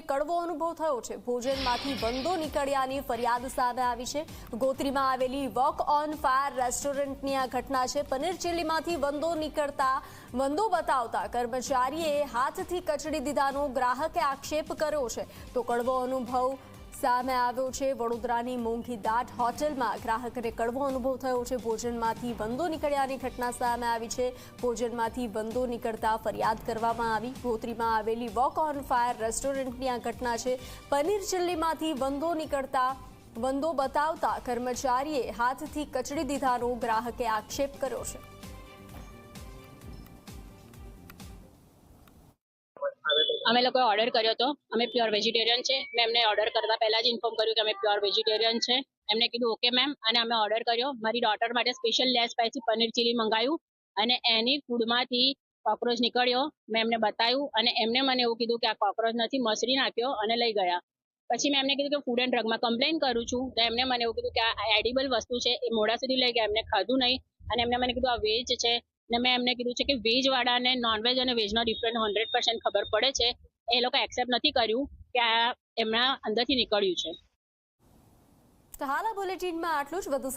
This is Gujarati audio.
કડવો અનુભવ થયો છે. ભોજનમાંથી વંદો નીકળ્યાની ફરિયાદ સામે આવી છે. ગોત્રીમાં આવેલી વોક ઓન ફાયર રેસ્ટોરન્ટની આ ઘટના છે. પનીર ચીલીમાંથી વંદો નીકળતા વંદો બતાવતા કર્મચારીએ હાથથી કચડી દીધાનો ગ્રાહકે આક્ષેપ કર્યો છે. તો કડવો અનુભવ સામે આવ્યો છે. વડોદરાની મોંઘી દાટ હોટેલમાં ગ્રાહકને કડવો અનુભવ થયો છે. ભોજનમાંથી વંદો નીકળ્યાની ઘટના સામે આવી છે. ભોજનમાંથી વંદો નીકળતા ફરિયાદ કરવામાં આવી. ગોત્રીમાં આવેલી વોક ઓન ફાયર રેસ્ટોરન્ટની આ ઘટના છે. પનીર ચીલ્લીમાંથી વંદો નીકળતા, વંદો બતાવતા કર્મચારીએ હાથથી કચડી દીધાનો ગ્રાહકે આક્ષેપ કર્યો છે. અમે લોકોએ ઓર્ડર કર્યો હતો. અમે પ્યોર વેજીટેરિયન છે. મેં એમને ઓર્ડર કરતા પહેલા જ ઇન્ફોર્મ કર્યું કે અમે પ્યોર વેજીટેરિયન છે. એમને કીધું ઓકે મેમ અને અમે ઓર્ડર કર્યો. મારી ડોટર માટે special less spicy paneer chilli મંગાવ્યું અને એની ફૂડમાંથી કોક્રોચ નીકળ્યો. મેં એમને બતાવ્યું અને એમને મને એવું કીધું કે આ કોક્રોચ નથી મસરી નાખ્યો અને લઈ ગયા. પછી મેં એમને કીધું કે ફૂડ એન્ડ ડ્રગમાં કમ્પ્લેન કરું છું. તો એમને મને એવું કીધું કે આ એડિબલ વસ્તુ છે, એ મોડા સુધી લઈ ગયા. એમને ખાધું નહીં. અને એમને મને કીધું, આ વેજ છે. ને મેં એમને કીધું છે કે વેજ વાળાને નોનવેજ અને વેજનો ડિફરન્ટ હંડ્રેડ પર્સન્ટ ખબર પડે છે. એ લોકો એક્સેપ્ટ નથી કર્યું કે આ એમના અંદરથી નીકળ્યું છે. તો હાલ આ બુલેટિનમાં આટલું જ. વધુ